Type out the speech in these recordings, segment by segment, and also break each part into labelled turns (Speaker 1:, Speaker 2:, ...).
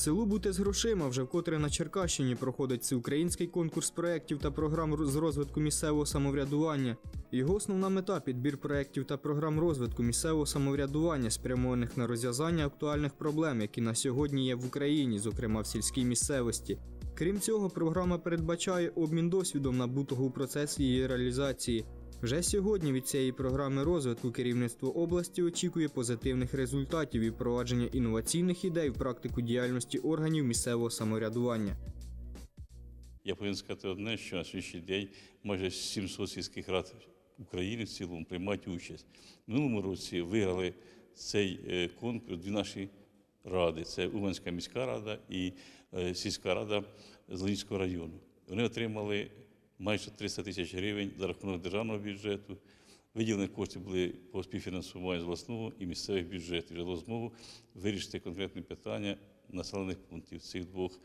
Speaker 1: Селу бути з грошима вже вкотре на Черкащині проходить всеукраїнський конкурс проєктів та програм з розвитку місцевого самоврядування. Його основна мета підбір проєктів та програм розвитку місцевого самоврядування, спрямованих на розв'язання актуальних проблем, які на сьогодні є в Україні, зокрема в сільській місцевості. Крім цього, програма передбачає обмін досвідом набутого у процесі її реалізації. Вже сьогодні від цієї програми розвитку керівництво області очікує позитивних результатів і впровадження інноваційних ідей в практику діяльності органів місцевого самоврядування.
Speaker 2: Я повинен сказати одне, що на сьогоднішній день майже 700 сільських рад України в цілому приймають участь. В минулому році виграли цей е, конкурс дві наші ради: це Уманська міська рада і е, сільська рада Зеленського району. Вони отримали майже 300 тисяч гривень за рахунок державного бюджету. Виділені кошти були по співфінансуванню з власного і місцевих бюджетів. Дало змогу вирішити конкретні питання населених пунктів цих двох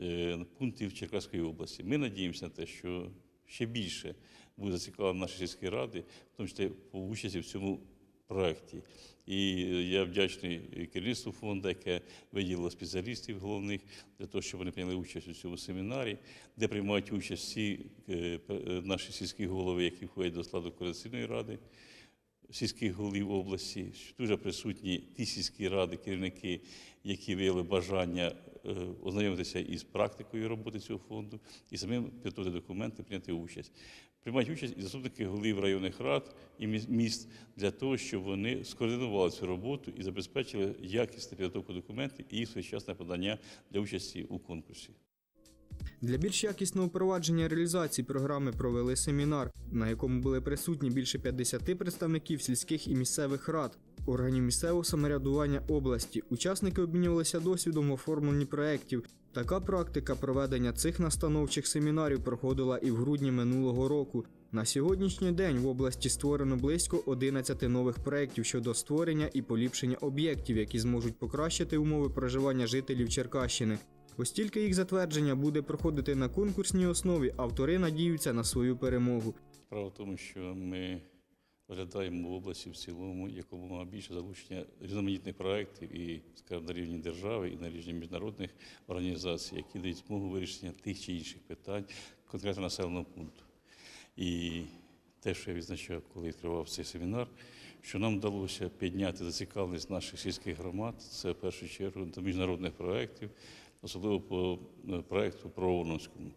Speaker 2: е, пунктів Черкаської області. Ми надіємося на те, що ще більше буде зацікавлено наші сільські ради, в тому числі по участі в цьому проєкті. І я вдячний керівництву фонду, яке виділило спеціалістів головних для того, щоб вони прийняли участь у цьому семінарі, де приймають участь всі е, е, наші сільські голови, які входять до складу координаційної ради сільських голів області, дуже присутні ті сільські ради, керівники, які виявили бажання е, ознайомитися із практикою роботи цього фонду і самим підготувати документи, прийняти участь. Приймають участь і заступники голів районних рад і міст для того, щоб вони скоординували цю роботу і забезпечили якісну підготовку документів і їх своєчасне подання для участі у конкурсі.
Speaker 1: Для більш якісного впровадження реалізації програми провели семінар, на якому були присутні більше 50 представників сільських і місцевих рад, органів місцевого самоврядування області. Учасники обмінювалися досвідом в оформленні проєктів. Така практика проведення цих настановчих семінарів проходила і в грудні минулого року. На сьогоднішній день в області створено близько 11 нових проєктів щодо створення і поліпшення об'єктів, які зможуть покращити умови проживання жителів Черкащини. Ось тільки їх затвердження буде проходити на конкурсній основі, автори надіються на свою перемогу.
Speaker 2: Справа в тому, що ми розглядаємо в області в цілому якомога більше залучення різноманітних проєктів і, скажімо, на рівні держави і на рівні міжнародних організацій, які дають змогу вирішення тих чи інших питань конкретно населеного пункту. І те, що я відзначав, коли відкривав цей семінар, що нам вдалося підняти зацікавленість наших сільських громад, це в першу чергу до міжнародних проєктів, особливо по е, проєкту Проворонському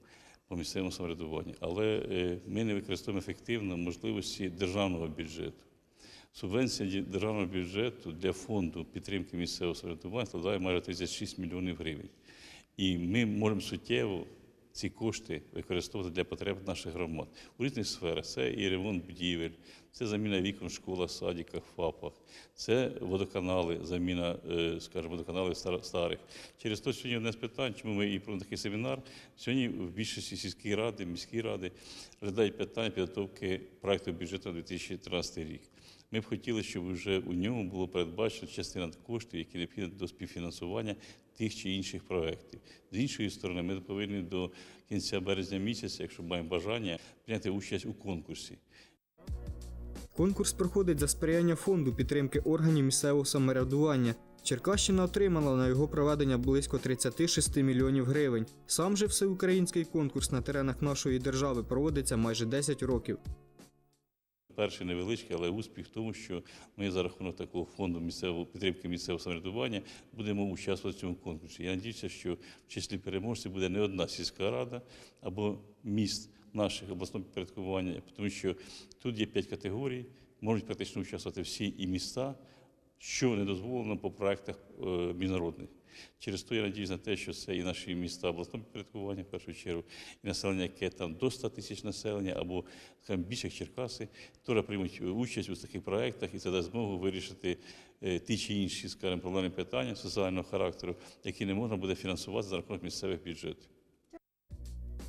Speaker 2: по місцевому самоврядуванню. Але е, ми не використовуємо ефективно можливості державного бюджету. Субвенція державного бюджету для фонду підтримки місцевого самоврядування складає майже 36 мільйонів гривень. І ми можемо суттєво ці кошти використовувати для потреб наших громад у різних сферах. Це і ремонт будівель, це заміна вікон в школах, садиках, ФАПах, це водоканали, заміна, е, скажімо, водоканалів старих. Через то сьогодні одне з питань, чому ми і проводимо такий семінар. Сьогодні в більшості сільські ради, міські ради розглядають питання підготовки проекту бюджету на 2013 рік. Ми б хотіли, щоб вже у ньому було передбачено частина коштів, які необхідні до співфінансування тих чи інших проєктів. З іншої сторони, ми повинні до кінця березня місяця, якщо маємо бажання, прийняти участь у конкурсі.
Speaker 1: Конкурс проходить за сприяння фонду підтримки органів місцевого самоврядування. Черкащина отримала на його проведення близько 36 мільйонів гривень. Сам же всеукраїнський конкурс на теренах нашої держави проводиться майже 10 років.
Speaker 2: Перший невеличкий, але успіх в тому, що ми за рахунок такого фонду місцевого підтримки місцевого самоврядування будемо участвувати в цьому конкурсі. Я надіюся, що в числі переможців буде не одна сільська рада або міст наших обласного підпорядкування, тому що тут є п'ять категорій, можуть практично участвувати всі і міста, що не дозволено по проектах е, міжнародних. Через то я надіюсь на те, що це і наші міста обласного підпорядкування, в першу чергу, і населення, яке там до 100 тисяч населення, або скажімо, більше Черкаси, теж приймуть участь у таких проектах, і це дасть змогу вирішити е, ті чи інші, скажімо, проблемні питання соціального характеру, які не можна буде фінансувати за рахунок місцевих бюджетів.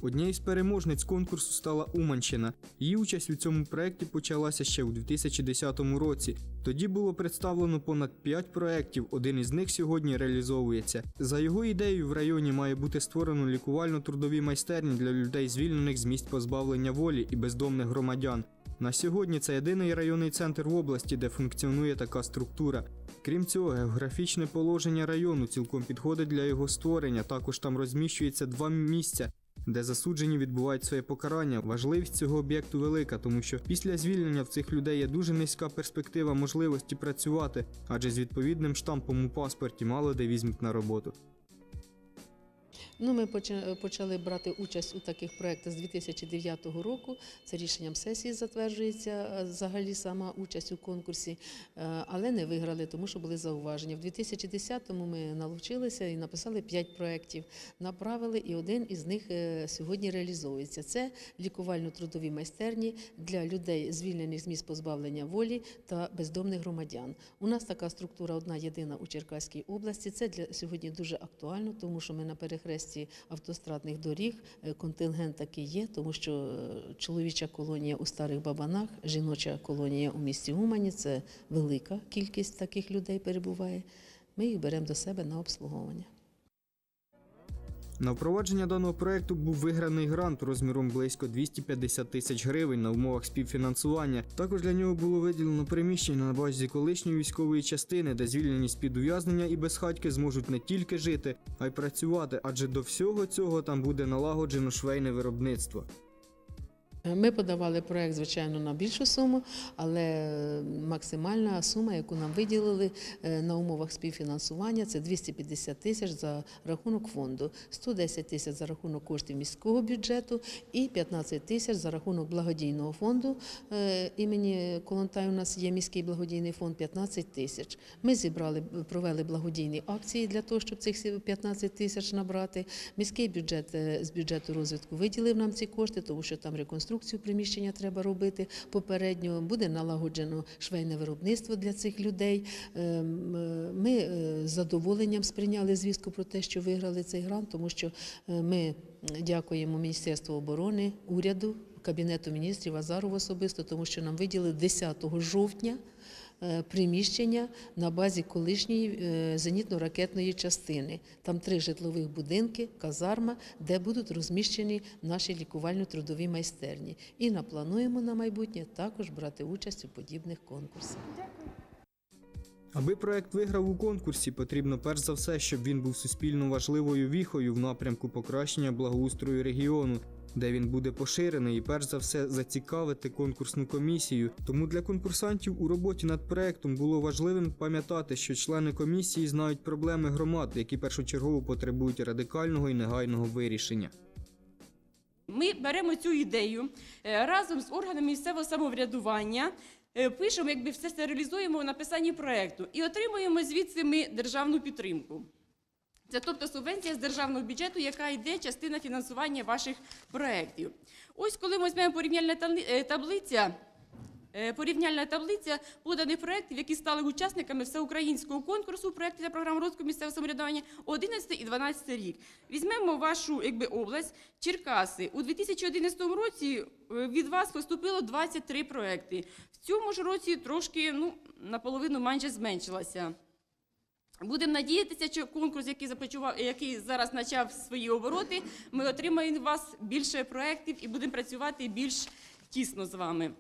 Speaker 1: Однією з переможниць конкурсу стала Уманщина. Її участь у цьому проєкті почалася ще у 2010 році. Тоді було представлено понад 5 проєктів, один із них сьогодні реалізовується. За його ідеєю, в районі має бути створено лікувально-трудові майстерні для людей, звільнених з місць позбавлення волі і бездомних громадян. На сьогодні це єдиний районний центр в області, де функціонує така структура. Крім цього, географічне положення району цілком підходить для його створення. Також там розміщується два місця, де засуджені відбувають своє покарання. Важливість цього об'єкту велика, тому що після звільнення в цих людей є дуже низька перспектива можливості працювати, адже з відповідним штампом у паспорті мало де візьмуть на роботу.
Speaker 3: Ну, ми поча- почали брати участь у таких проєктах з 2009 року. Це рішенням сесії затверджується е, взагалі сама участь у конкурсі, е, але не виграли, тому що були зауваження. В 2010-му ми налучилися і написали 5 проєктів, направили, і один із них е, сьогодні реалізовується. Це лікувально-трудові майстерні для людей, звільнених з місць позбавлення волі та бездомних громадян. У нас така структура одна єдина у Черкаській області. Це для сьогодні дуже актуально, тому що ми на перехресті автострадних доріг. е, Контингент такий є, тому що е, чоловіча колонія у старих бабанах, жіноча колонія у місті Умані це велика кількість таких людей перебуває. Ми їх беремо до себе на обслуговування.
Speaker 1: На впровадження даного проекту був виграний грант розміром близько 250 тисяч гривень на умовах співфінансування. Також для нього було виділено приміщення на базі колишньої військової частини, де звільнені з під ув'язнення і безхатьки зможуть не тільки жити, а й працювати, адже до всього цього там буде налагоджено швейне виробництво.
Speaker 3: Ми подавали проект, звичайно, на більшу суму, але е, максимальна сума, яку нам виділили е, на умовах співфінансування, це 250 тисяч за рахунок фонду, 110 тисяч за рахунок коштів міського бюджету і 15 тисяч за рахунок благодійного фонду е, імені Колонтай. У нас є міський благодійний фонд 15 тисяч. Ми зібрали, провели благодійні акції для того, щоб цих 15 тисяч набрати. Міський бюджет е, з бюджету розвитку виділив нам ці кошти, тому що там реконструкцію приміщення треба робити попередньо. Буде налагоджено швейне виробництво для цих людей. Ем, е, Ми е, з задоволенням сприйняли звістку про те, що виграли цей грант, тому що е, ми дякуємо Міністерству оборони, уряду, Кабінету міністрів Азаров особисто, тому що нам виділили 10 жовтня приміщення на базі колишньої е, зенітно-ракетної частини. Там три житлових будинки, казарма, де будуть розміщені наші лікувально-трудові майстерні. І наплануємо на майбутнє також брати участь у подібних конкурсах.
Speaker 1: Аби проект виграв у конкурсі, потрібно перш за все, щоб він був суспільно важливою віхою в напрямку покращення благоустрою регіону, де він буде поширений і перш за все зацікавити конкурсну комісію. Тому для конкурсантів у роботі над проектом було важливим пам'ятати, що члени комісії знають проблеми громад, які першочергово потребують радикального і негайного вирішення.
Speaker 4: Ми беремо цю ідею е, разом з органами місцевого самоврядування, пишемо, якби все це реалізуємо в написанні проєкту і отримуємо звідси ми державну підтримку. Це тобто субвенція з державного бюджету, яка йде частина фінансування ваших проєктів. Ось коли ми візьмемо порівняльна е, таблиця. Е, Порівняльна таблиця поданих проєктів, які стали учасниками всеукраїнського конкурсу проєктів та програм розвитку місцевого самоврядування 11 і 12 рік. Візьмемо вашу якби, область Черкаси. У 2011 році е, від вас поступило 23 проєкти. В цьому ж році трошки ну, наполовину майже зменшилася. Будемо надіятися, що конкурс, який започував, який зараз почав свої обороти, ми отримаємо від вас більше проєктів і будемо працювати більш тісно з вами.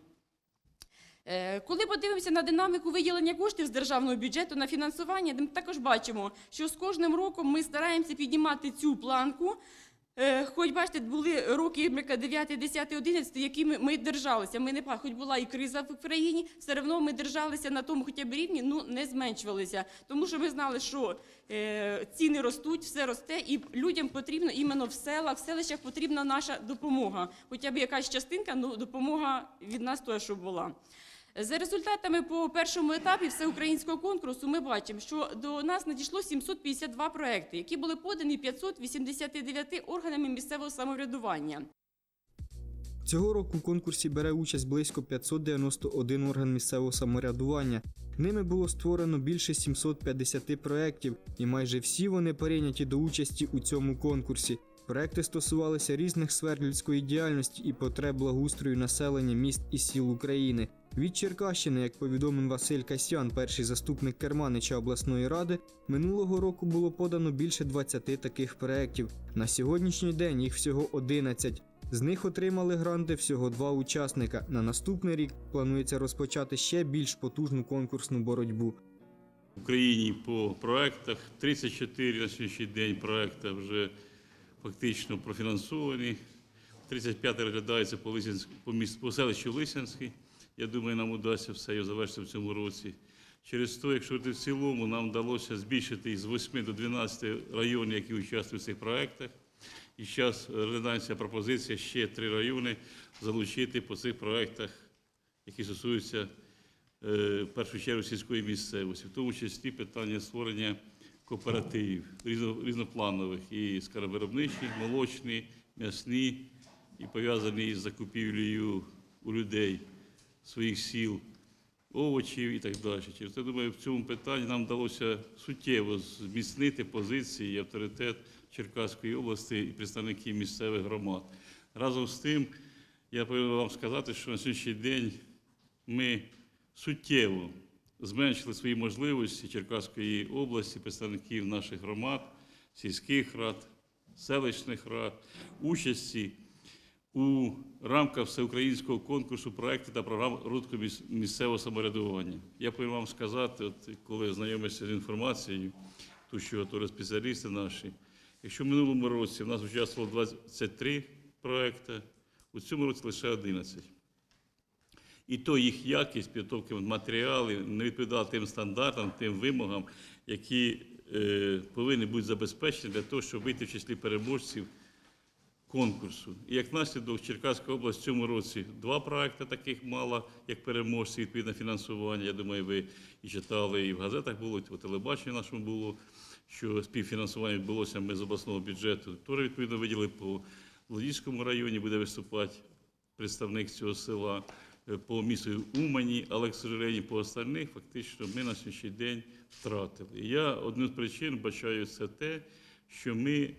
Speaker 4: Е, Коли подивимося на динаміку виділення коштів з державного бюджету на фінансування, ми також бачимо, що з кожним роком ми стараємося піднімати цю планку. Е, Хоч бачите, були роки 9, 10, 11, які ми, ми держалися. Ми не хоч була і криза в Україні, все одно ми держалися на тому хоча б рівні, ну не зменшувалися. Тому що ми знали, що е, ціни ростуть, все росте, і людям потрібно іменно в селах, в селищах потрібна наша допомога. Хоча б якась частинка, ну допомога від нас теж була. За результатами по першому етапі всеукраїнського конкурсу ми бачимо, що до нас надійшло 752 проекти, які були подані 589 органами місцевого самоврядування.
Speaker 1: Цього року в конкурсі бере участь близько 591 орган місцевого самоврядування. Ними було створено більше 750 проєктів, і майже всі вони прийняті до участі у цьому конкурсі. Проекти стосувалися різних сфер людської діяльності і потреб благоустрою населення міст і сіл України. Від Черкащини, як повідомив Василь Касьян, перший заступник керманича обласної ради, минулого року було подано більше 20 таких проєктів. На сьогоднішній день їх всього 11. З них отримали гранти всього два учасника. На наступний рік планується розпочати ще більш потужну конкурсну боротьбу.
Speaker 2: В Україні по проектах 34 на сьогоднішній день проекти вже фактично профінансовані. 35 розглядається по, Лисянськ, по, по селищу Лисянський. Я думаю, нам вдасться все його завершити в цьому році. Через то, якщо в цілому, нам вдалося збільшити з 8 до 12 районів, які участвують в цих проектах. І зараз розглядається пропозиція ще три райони залучити по цих проектах, які стосуються е, в першу чергу сільської місцевості, в тому числі питання створення кооперативів різнопланових і скаровиробничі, молочні, м'ясні і пов'язані із закупівлею у людей своїх сіл овочів і так далі. Через це, думаю, в цьому питанні нам вдалося суттєво зміцнити позиції і авторитет Черкаської області і представників місцевих громад. Разом з тим, я повинен вам сказати, що на сьогоднішній день ми суттєво зменшили свої можливості Черкаської області, представників наших громад, сільських рад, селищних рад, участі у рамках всеукраїнського конкурсу проєктів та програм розвитку місцевого самоврядування. Я повинен вам сказати, от коли знайомився з інформацією, ту, що готові спеціалісти наші, якщо в минулому році в нас участвувало 23 проекти, у цьому році лише 11. І то їх якість підготовки матеріалів не відповідала тим стандартам, тим вимогам, які е, повинні бути забезпечені для того, щоб вийти в числі переможців конкурсу. І як наслідок Черкаська область в цьому році два проекти таких мала, як переможці, відповідне фінансування. Я думаю, ви і читали, і в газетах було, і по телебаченню нашому було, що співфінансування відбулося ми з обласного бюджету. Теж відповідно виділи по Лодійському районі, буде виступати представник цього села по місту Умані, але, к сожалению, по остальних фактично ми на сьогоднішній день втратили. І я одну з причин бачаю це те, що ми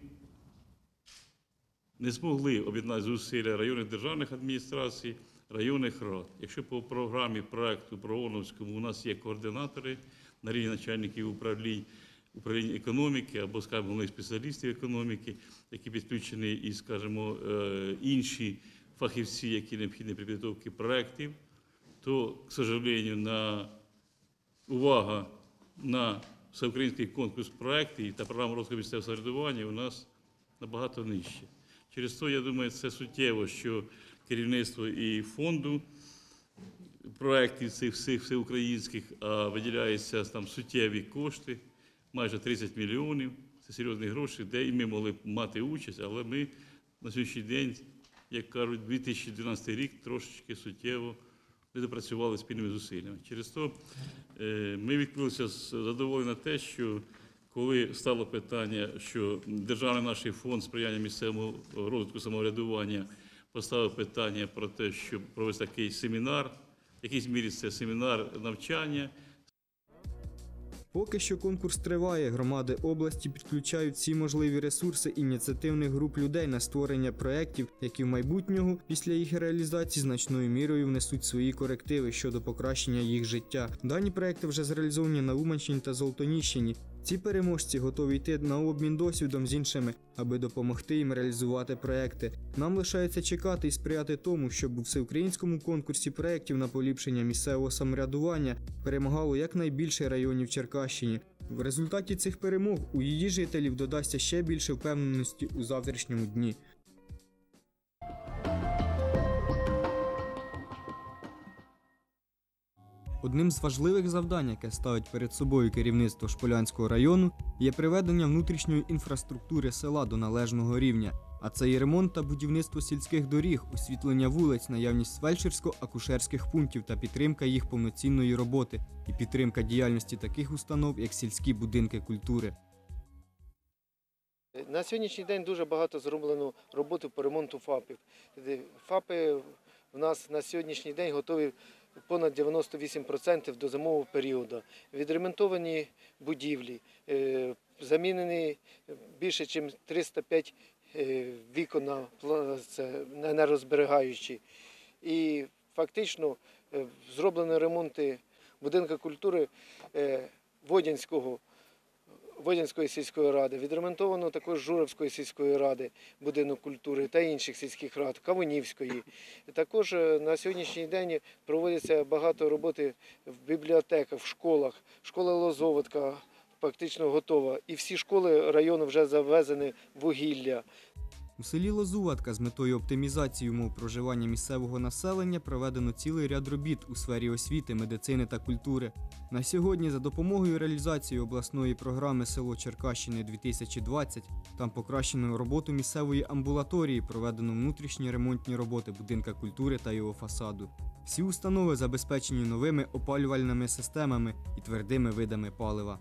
Speaker 2: не змогли об'єднати зусилля районних державних адміністрацій, районних рад. Якщо по програмі проекту Прооновському у нас є координатори на рівні начальників управлінь, управління економіки або, скажімо, спеціалістів економіки, які підключені і, скажімо, е, інші фахівці, які необхідні при підготовці проєктів, то, к сожалению, на увага на всеукраїнський конкурс проєктів та програму розвитку місцевого самоврядування у нас набагато нижче. Через то, я думаю, це суттєво, що керівництво і фонду проєктів цих всіх всеукраїнських а виділяються там суттєві кошти, майже 30 мільйонів. Це серйозні гроші, де і ми могли б мати участь, але ми на сьогоднішній день, як кажуть, 2012 рік трошечки суттєво не допрацювали спільними зусиллями. Через то е, ми відкрилися з задоволення на те, що коли стало питання, що державний наш фонд сприяння місцевому розвитку самоврядування поставив питання про те, щоб провести такий семінар, в якійсь мірі це семінар навчання,
Speaker 1: Поки що конкурс триває, громади області підключають всі можливі ресурси ініціативних груп людей на створення проєктів, які в майбутнього після їх реалізації значною мірою внесуть свої корективи щодо покращення їх життя. Дані проекти вже зреалізовані на Уманщині та Золотоніщині. Ці переможці готові йти на обмін досвідом з іншими, аби допомогти їм реалізувати проекти. Нам лишається чекати і сприяти тому, щоб у всеукраїнському конкурсі проєктів на поліпшення місцевого самоврядування перемагало якнайбільше районів Черкащині. В результаті цих перемог у її жителів додасться ще більше впевненості у завтрашньому дні. Одним з важливих завдань, яке ставить перед собою керівництво Шполянського району, є приведення внутрішньої інфраструктури села до належного рівня. А це і ремонт та будівництво сільських доріг, освітлення вулиць, наявність фельдшерсько-акушерських пунктів та підтримка їх повноцінної роботи, і підтримка діяльності таких установ, як сільські будинки культури.
Speaker 5: На сьогоднішній день дуже багато зроблено роботи по ремонту ФАПів. ФАПи в нас на сьогоднішній день готові понад 98% до зимового періоду. Відремонтовані будівлі, е, замінені більше, ніж 305 е, вікон на на. І фактично е, зроблені ремонти будинку культури Водянського Водянської сільської ради, відремонтовано також Журавської сільської ради, будинок культури та інших сільських рад, Кавунівської. Також е, на сьогоднішній день проводиться багато роботи в бібліотеках, в школах. Школа Лозоводка фактично готова. І всі школи району вже завезені вугілля.
Speaker 1: У селі Лозуватка з метою оптимізації умов проживання місцевого населення проведено цілий ряд робіт у сфері освіти, медицини та культури. На сьогодні за допомогою реалізації обласної програми Село Черкащини 2020 там покращено роботу місцевої амбулаторії, проведено внутрішні ремонтні роботи будинка культури та його фасаду. Всі установи забезпечені новими опалювальними системами і твердими видами палива.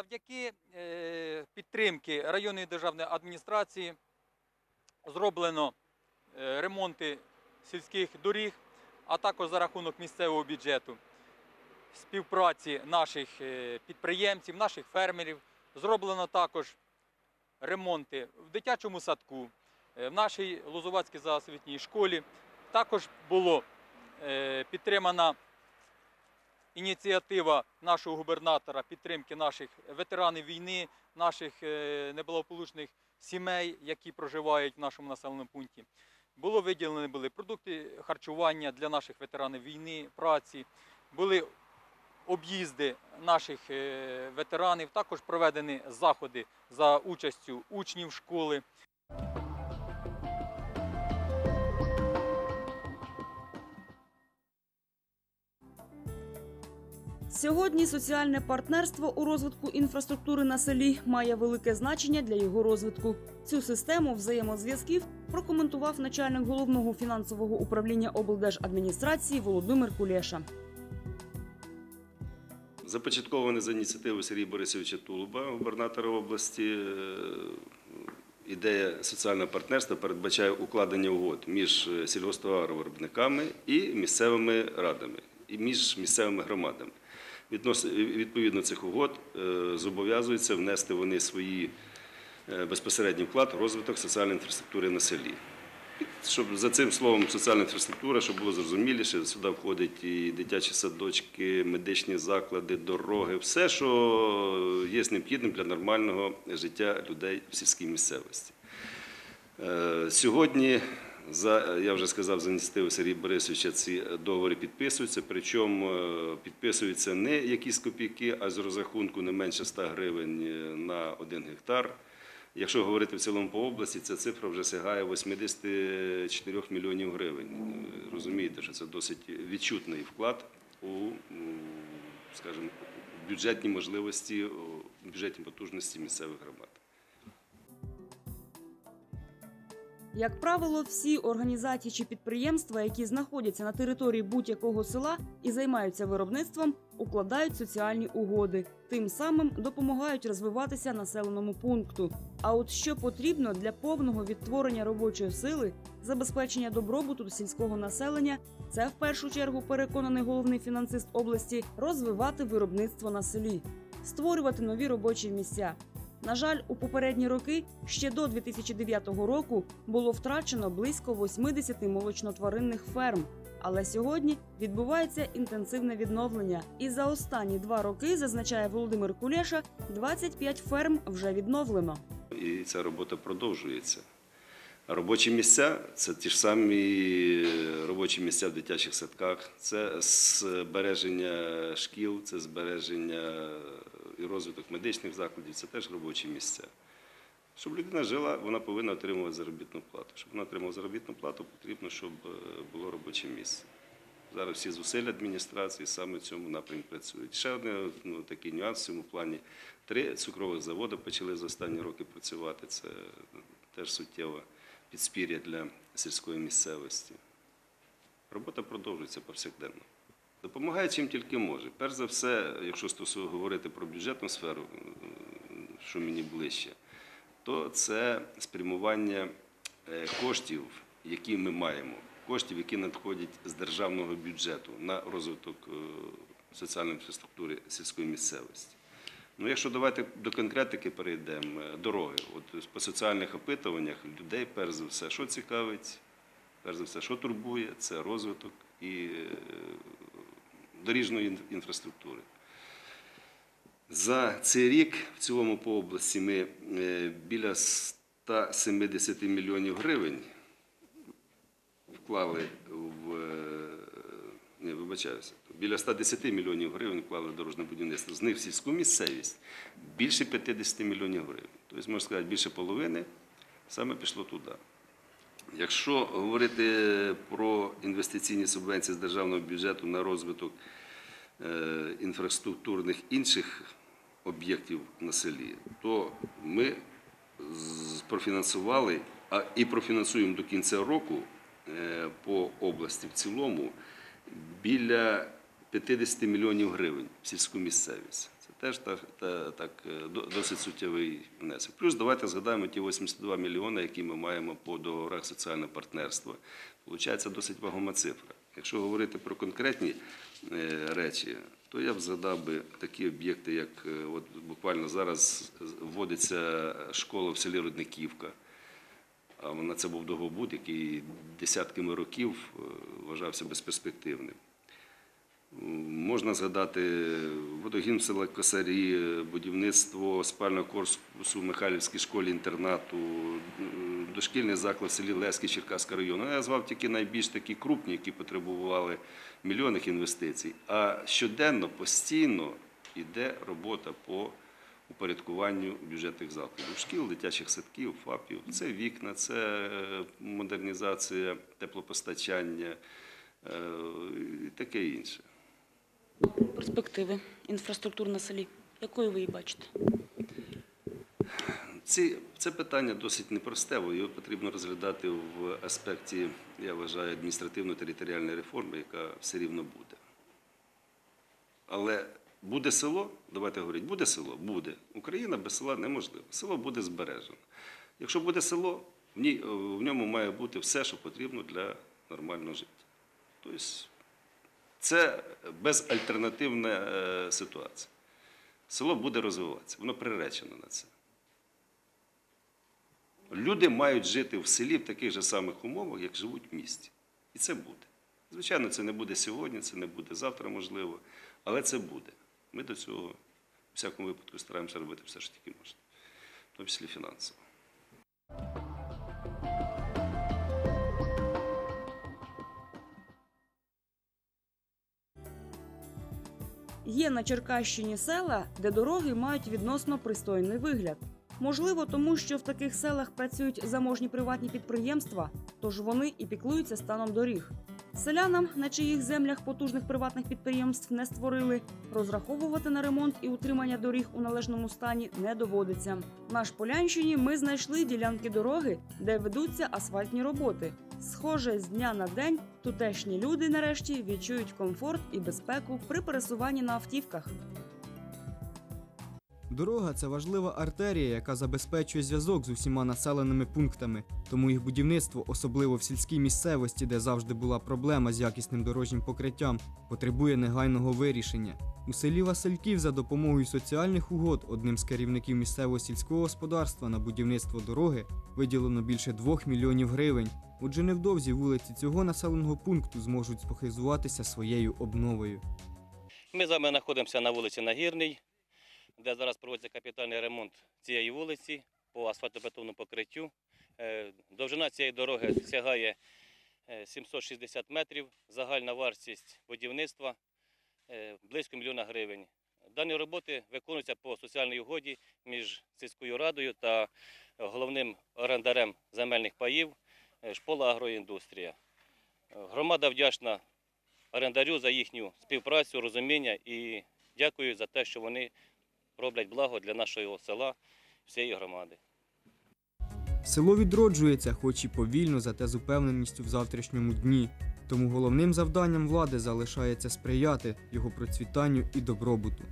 Speaker 6: Завдяки е, підтримки районної державної адміністрації зроблено е, ремонти сільських доріг, а також за рахунок місцевого бюджету, співпраці наших е, підприємців, наших фермерів. Зроблено також ремонти в дитячому садку, в нашій Лозувацькій заосвітній школі. Також було підтримана ініціатива нашого губернатора підтримки наших ветеранів війни, наших е, неблагополучних сімей, які проживають в нашому населеному пункті. Було виділені були продукти харчування для наших ветеранів війни, праці, були об'їзди наших е, ветеранів, також проведені заходи за участю учнів школи.
Speaker 7: Сьогодні соціальне партнерство у розвитку інфраструктури на селі має велике значення для його розвитку. Цю систему взаємозв'язків прокоментував начальник головного фінансового управління облдержадміністрації Володимир Кулеша.
Speaker 8: Започаткований за ініціативи Сергія Борисовича Тулуба, губернатора області. е, Ідея соціального партнерства передбачає укладення угод між е, сільгосптоваровиробниками і місцевими радами, і між місцевими громадами. Відповідно цих угод е, зобов'язуються внести вони свої е, безпосередній вклад у розвиток соціальної інфраструктури на селі. Щоб за цим словом соціальна інфраструктура, щоб було зрозуміліше, сюди входять і дитячі садочки, медичні заклади, дороги, все, що є необхідним для нормального життя людей в сільській місцевості. Е, Сьогодні, за, я вже сказав, за ініціативи Сергія Борисовича ці договори підписуються, причому е, підписуються не якісь копійки, а з розрахунку не менше 100 гривень е, на один гектар. Якщо говорити в цілому по області, ця цифра вже сягає 84 мільйонів гривень. Е, Розумієте, що це досить відчутний вклад у, скажімо, бюджетні можливості, бюджетні потужності місцевих громад.
Speaker 7: Як правило, всі організації чи підприємства, які знаходяться на території будь-якого села і займаються виробництвом, укладають соціальні угоди, тим самим допомагають розвиватися населеному пункту. А от що потрібно для повного відтворення робочої сили, забезпечення добробуту сільського населення, це в першу чергу переконаний головний фінансист області розвивати виробництво на селі, створювати нові робочі місця. На жаль, у попередні роки ще до 2009 року було втрачено близько 80 молочнотваринних ферм. Але сьогодні відбувається інтенсивне відновлення. І за останні два роки, зазначає Володимир Кулеша, 25 ферм вже відновлено.
Speaker 8: І ця робота продовжується. Робочі місця це ті ж самі робочі місця в дитячих садках, це збереження шкіл, це збереження і розвиток медичних закладів, це теж робочі місця. Щоб людина жила, вона повинна отримувати заробітну плату. Щоб вона отримала заробітну плату, потрібно, щоб е, було робоче місце. Зараз всі зусилля адміністрації саме в цьому напрямку працюють. Ще один ну, такий нюанс в цьому плані. Три цукрових заводи почали за останні роки працювати. Це теж суттєве підспір'я для сільської місцевості. Робота продовжується повсякденно. Допомагає чим тільки може. Перш за все, якщо стосу говорити про бюджетну сферу, що мені ближче, то це спрямування е, коштів, які ми маємо, коштів, які надходять з державного бюджету на розвиток е, соціальної інфраструктури сільської місцевості. Ну, якщо давайте до конкретики перейдемо, е, дороги. От по соціальних опитуваннях людей, перш за все, що цікавить, перш за все, що турбує, це розвиток і доріжної інфраструктури. За цей рік в цілому по області ми е, біля 170 мільйонів гривень вклали в не, вибачаюся, біля 110 мільйонів гривень вклали в дорожне будівництво. З них в сільську місцевість більше 50 мільйонів гривень. Тобто, можна сказати, більше половини саме пішло туди. Якщо говорити про інвестиційні субвенції з державного бюджету на розвиток е, інфраструктурних інших об'єктів на селі, то ми профінансували і профінансуємо до кінця року е, по області в цілому біля 50 мільйонів гривень в сільську місцевість. Теж так, та- так е, досить суттєвий внесок. Плюс давайте згадаємо ті 82 мільйони, які ми маємо по договорах соціального партнерства. Получається досить вагома цифра. Якщо говорити про конкретні е, речі, то я б згадав би такі об'єкти, як е, от буквально зараз вводиться школа в селі Рудниківка. А вона це був довгобуд, який десятками років вважався безперспективним. Можна згадати водогін села Косарі, будівництво спального корпусу в Михайлівській школі інтернату, дошкільний заклад в селі Леський Черкаського району. Я назвав тільки найбільш такі крупні, які потребували мільйонних інвестицій. А щоденно, постійно йде робота по упорядкуванню бюджетних закладів, шкіл, дитячих садків, ФАПів. Це вікна, це е, модернізація теплопостачання е, і таке інше.
Speaker 7: Перспективи інфраструктур на селі. Якою ви її бачите?
Speaker 8: Ці, це питання досить непросте, його потрібно розглядати в аспекті, я вважаю, адміністративно-територіальної реформи, яка все рівно буде. Але буде село, давайте говорити, буде село? Буде. Україна без села неможлива. Село буде збережено. Якщо буде село, в, в ньому має бути все, що потрібно для нормального життя. Тобто це безальтернативна е, ситуація. Село буде розвиватися, воно приречено на це. Люди мають жити в селі в таких же самих умовах, як живуть в місті. І це буде. Звичайно, це не буде сьогодні, це не буде завтра, можливо, але це буде. Ми до цього, в всякому випадку, стараємося робити все, що тільки можна, в тому числі фінансово.
Speaker 7: Є на Черкащині села, де дороги мають відносно пристойний вигляд. Можливо, тому що в таких селах працюють заможні приватні підприємства, тож вони і піклуються станом доріг. Селянам, на чиїх землях потужних приватних підприємств не створили, розраховувати на ремонт і утримання доріг у належному стані не доводиться. На Шполянщині ми знайшли ділянки дороги, де ведуться асфальтні роботи. Схоже, з дня на день тутешні люди нарешті відчують комфорт і безпеку при пересуванні на автівках.
Speaker 1: Дорога це важлива артерія, яка забезпечує зв'язок з усіма населеними пунктами, тому їх будівництво, особливо в сільській місцевості, де завжди була проблема з якісним дорожнім покриттям, потребує негайного вирішення. У селі Васильків за допомогою соціальних угод одним з керівників місцевого сільського господарства на будівництво дороги виділено більше 2 мільйонів гривень. Отже, невдовзі вулиці цього населеного пункту зможуть спохизуватися своєю обновою.
Speaker 9: Ми з вами знаходимося на вулиці Нагірний, де зараз проводиться капітальний ремонт цієї вулиці по асфальтобетонному покриттю. Е, Довжина цієї дороги сягає е, 760 метрів, загальна вартість будівництва е, близько мільйона гривень. Дані роботи виконуються по соціальній угоді між сільською радою та головним орендарем земельних паїв е, шпола агроіндустрія. Е, Громада вдячна орендарю за їхню співпрацю, розуміння і дякую за те, що вони роблять благо для нашого села, всієї громади.
Speaker 1: Село відроджується, хоч і повільно, зате з упевненістю в завтрашньому дні. Тому головним завданням влади залишається сприяти його процвітанню і добробуту.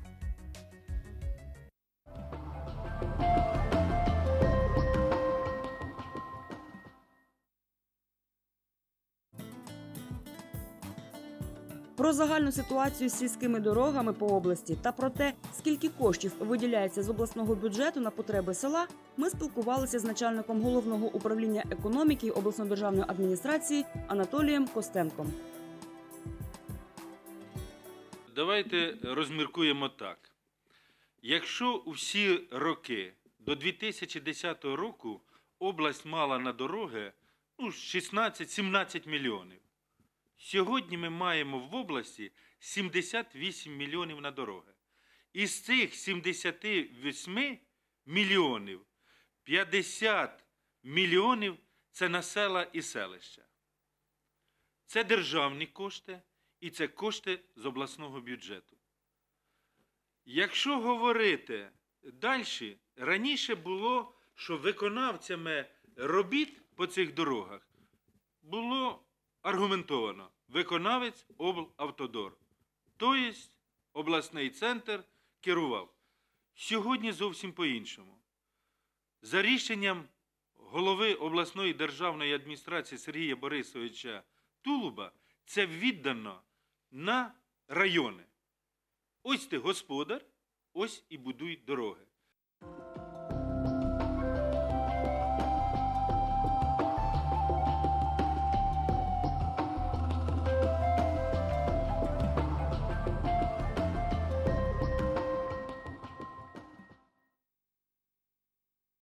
Speaker 7: Про загальну ситуацію з сільськими дорогами по області та про те, скільки коштів виділяється з обласного бюджету на потреби села, ми спілкувалися з начальником головного управління економіки обласної державної адміністрації Анатолієм Костенком.
Speaker 10: Давайте розміркуємо так. Якщо у всі роки до 2010 року область мала на дороги ну, 16-17 мільйонів, сьогодні ми маємо в області 78 мільйонів на дороги. Із цих 78 мільйонів 50 мільйонів це на села і селища. Це державні кошти і це кошти з обласного бюджету. Якщо говорити далі, раніше було, що виконавцями робіт по цих дорогах було аргументовано виконавець облавтодор. Тобто обласний центр керував. Сьогодні зовсім по-іншому. За рішенням голови обласної державної адміністрації Сергія Борисовича Тулуба це віддано на райони. Ось ти господар, ось і будуй дороги.